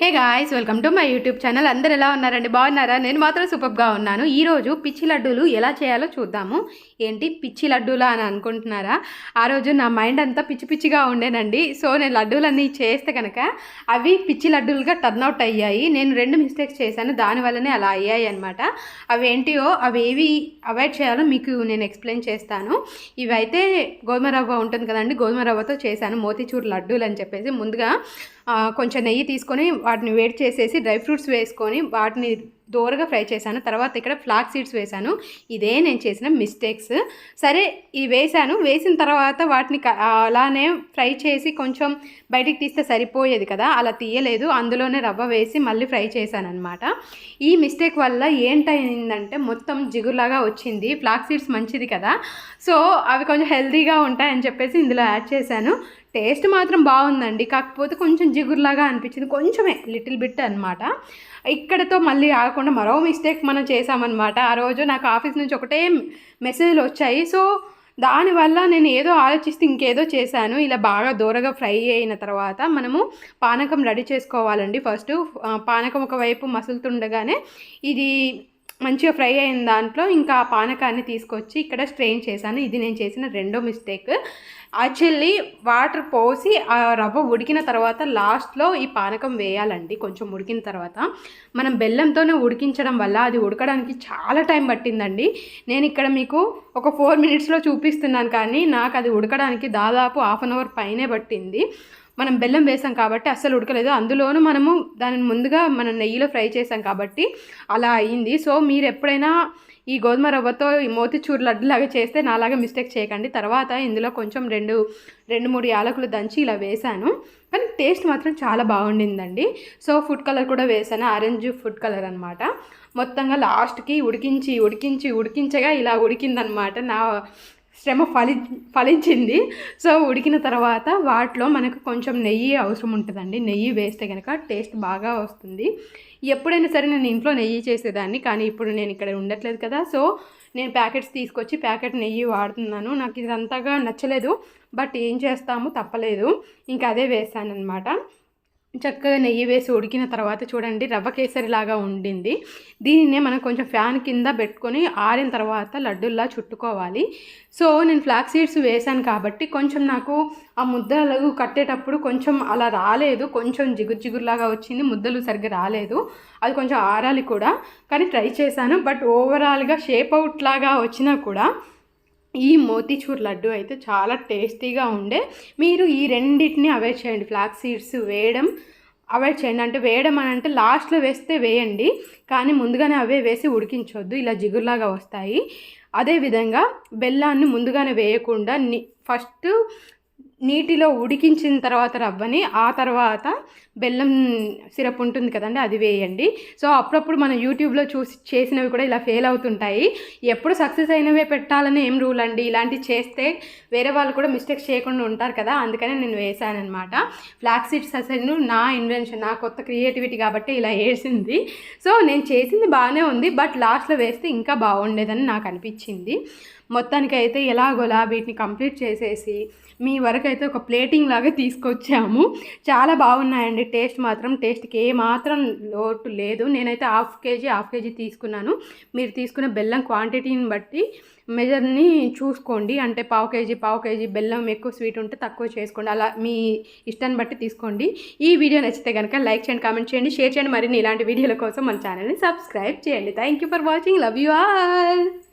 Hey guys welcome to my YouTube channel. అందరు ఎలా ఉన్నారండి? బాగున్నారా? నేను మాత్రం సూపర్గా ఉన్నాను. ఈరోజు పిచ్చి లడ్డూలు ఎలా చేయాలో చూద్దాము. ఏంటి పిచ్చి లడ్డూలా అని అనుకుంటున్నారా? ఆ రోజు నా మైండ్ అంతా పిచ్చి పిచ్చిగా ఉండేనండి. సో నేను లడ్డూలన్నీ చేస్తే కనుక అవి పిచ్చి లడ్డూలుగా టర్న్ అవుట్ అయ్యాయి. నేను రెండు మిస్టేక్స్ చేశాను. దానివల్లనే అలా అయ్యాయి అనమాట అవి ఏంటియో అవి ఏవి అవాయిడ్ చేయాలో మీకు నేను ఎక్స్ప్లెయిన్ చేస్తాను. ఇవైతే గోధుమ రవ్వ ఉంటుంది కదండి గోధుమ రవ్వతో చేశాను. మోతీచూర్ లడ్డూలు అని చెప్పేసి ముందుగా కొంచెం నెయ్యి తీసుకొని వాటిని వేడి చేసేసి డ్రై ఫ్రూట్స్ వేసుకొని వాటిని దోరగా ఫ్రై చేశాను. తర్వాత ఇక్కడ ఫ్లాక్ సీడ్స్ వేశాను. ఇదే నేను చేసిన మిస్టేక్స్. సరే ఇవి వేశాను. వేసిన తర్వాత వాటిని క- అలానే ఫ్రై చేసి కొంచెం బయటికి తీస్తే సరిపోయేది కదా అలా తీయలేదు. అందులోనే రవ్వ వేసి మళ్ళీ ఫ్రై చేశాను అనమాట ఈ మిస్టేక్ వల్ల ఏంటయిందంటే మొత్తం జిగురులాగా వచ్చింది. ఫ్లాక్ సీడ్స్ మంచిది కదా. సో అవి కొంచెం హెల్తీగా ఉంటాయని చెప్పేసి ఇందులో యాడ్ చేశాను. టేస్ట్ మాత్రం బాగుందండి. కాకపోతే కొంచెం జిగురులాగా అనిపించింది. కొంచెమే లిటిల్ బిట్ అనమాట ఇక్కడతో మళ్ళీ ఆగకుండా మరో మిస్టేక్ మనం చేసామన్నమాట ఆ రోజు నాకు ఆఫీస్ నుంచి ఒకటే మెసేజ్లు వచ్చాయి. సో దానివల్ల నేను ఏదో ఆలోచిస్తే ఇంకేదో చేశాను. ఇలా బాగా దూరగా ఫ్రై అయిన తర్వాత మనము పానకం రెడీ చేసుకోవాలండి. ఫస్ట్ పానకం ఒకవైపు మసులుతుండగానే ఇది మంచిగా ఫ్రై అయిన దాంట్లో ఇంకా ఆ పానకాన్ని తీసుకొచ్చి ఇక్కడ స్ట్రెయిన్ చేశాను. ఇది నేను చేసిన రెండో మిస్టేక్. యాక్చువల్లీ వాటర్ పోసి ఆ రవ్వ ఉడికిన తర్వాత లాస్ట్లో ఈ పానకం వేయాలండి కొంచెం ఉడికిన తర్వాత. మనం బెల్లంతోనే ఉడికించడం వల్ల అది ఉడకడానికి చాలా టైం పట్టిందండి. నేను ఇక్కడ మీకు ఒక ఫోర్ మినిట్స్లో చూపిస్తున్నాను కానీ నాకు అది ఉడకడానికి దాదాపు హాఫ్ అన్ అవర్ పైనే పట్టింది. మనం బెల్లం వేసాం కాబట్టి అస్సలు ఉడకలేదు. అందులోనూ మనము దానిని ముందుగా మనం నెయ్యిలో ఫ్రై చేసాం కాబట్టి అలా అయింది సో మీరు ఎప్పుడైనా ఈ గోధుమ రవ్వతో ఈ మోతిచూర్ లడ్డులాగా చేస్తే నాలాగా మిస్టేక్ చేయకండి. తర్వాత ఇందులో కొంచెం రెండు రెండు మూడు యాలకులు దంచి ఇలా వేశాను కానీ టేస్ట్ మాత్రం చాలా బాగుండిందండి. సో ఫుడ్ కలర్ కూడా వేసాను. ఆరెంజ్ ఫుడ్ కలర్ అనమాట మొత్తంగా లాస్ట్కి ఉడికించి ఉడికించి ఉడికించగా ఇలా ఉడికిందనమాట నా శ్రమ ఫలి ఫలించింది. సో ఉడికిన తర్వాత వాటిలో మనకు కొంచెం నెయ్యి అవసరం ఉంటుందండి. నెయ్యి వేస్తే కనుక టేస్ట్ బాగా వస్తుంది. ఎప్పుడైనా సరే నేను ఇంట్లో నెయ్యి చేసేదాన్ని కానీ ఇప్పుడు నేను ఇక్కడ ఉండట్లేదు కదా. సో నేను ప్యాకెట్స్ తీసుకొచ్చి ప్యాకెట్ నెయ్యి వాడుతున్నాను. నాకు ఇది అంతగా నచ్చలేదు. బట్ ఏం చేస్తాము తప్పలేదు. ఇంకా అదే వేస్తాను అనమాట చక్కగా నెయ్యి వేసి ఉడికిన తర్వాత చూడండి రవ్వ కేసరి లాగా ఉండింది. దీనినే మనం కొంచెం ఫ్యాన్ కింద పెట్టుకొని ఆరిన తర్వాత లడ్డుల్లా చుట్టుకోవాలి. సో నేను ఫ్లాక్ సీడ్స్ వేశాను కాబట్టి కొంచెం నాకు ఆ ముద్దలు కట్టేటప్పుడు కొంచెం అలా రాలేదు. కొంచెం జిగురు జిగురులాగా వచ్చింది. ముద్దలు సరిగ్గా రాలేదు. అది కొంచెం ఆరాలి కూడా. కానీ ట్రై చేశాను. బట్ ఓవరాల్గా షేప్ అవుట్ లాగా వచ్చినా కూడా ఈ మోతీచూర్ లడ్డు అయితే చాలా టేస్టీగా ఉండే. మీరు ఈ రెండింటిని అవాయిడ్ చేయండి. ఫ్లాక్స్ సీడ్స్ వేయడం అవాయిడ్ చేయండి. అంటే వేయడం అని అంటే లాస్ట్లో వేస్తే వేయండి. కానీ ముందుగానే అవే వేసి ఉడికించొద్దు. ఇలా జిగురులాగా వస్తాయి. అదేవిధంగా బెల్లాన్ని ముందుగానే వేయకుండా ఫస్ట్ నీటిలో ఉడికించిన తర్వాత రవ్వని ఆ తర్వాత బెల్లం సిరప్ ఉంటుంది కదండి అది వేయండి. సో అప్పుడప్పుడు మనం యూట్యూబ్లో చూసి చేసినవి కూడా ఇలా ఫెయిల్ అవుతుంటాయి. ఎప్పుడు సక్సెస్ అయినవే పెట్టాలని ఏం రూల్ అండి? ఇలాంటివి చేస్తే వేరే వాళ్ళు కూడా మిస్టేక్స్ చేయకుండా ఉంటారు కదా అందుకనే నేను వేసాను అనమాట ఫ్లాక్ సీడ్స్ అసలు నా ఇన్వెన్షన్ నా కొత్త క్రియేటివిటీ కాబట్టి ఇలా వేసింది. సో నేను చేసింది బాగానే ఉంది బట్ లాస్ట్లో వేస్తే ఇంకా బాగుండేదని నాకు అనిపించింది. మొత్తానికైతే ఎలాగోలా వీటిని కంప్లీట్ చేసేసి మీ వరకు అయితే ఒక ప్లేటింగ్ లాగా తీసుకొచ్చాము. చాలా బాగున్నాయండి. టేస్ట్ మాత్రం టేస్ట్కి ఏ మాత్రం లోటు లేదు. నేనైతే హాఫ్ కేజీ హాఫ్ కేజీ తీసుకున్నాను. మీరు తీసుకున్న బెల్లం క్వాంటిటీని బట్టి మెజర్ని చూసుకోండి. అంటే పావు కేజీ పావు కేజీ బెల్లం ఎక్కువ స్వీట్ ఉంటే తక్కువ చేసుకోండి. అలా మీ ఇష్టాన్ని బట్టి తీసుకోండి. ఈ వీడియో నచ్చితే కనుక లైక్ చేయండి కామెంట్ చేయండి షేర్ చేయండి. మరిన్ని ఇలాంటి వీడియోల కోసం మన ఛానల్ని సబ్స్క్రైబ్ చేయండి. Thank you for watching. Love you all.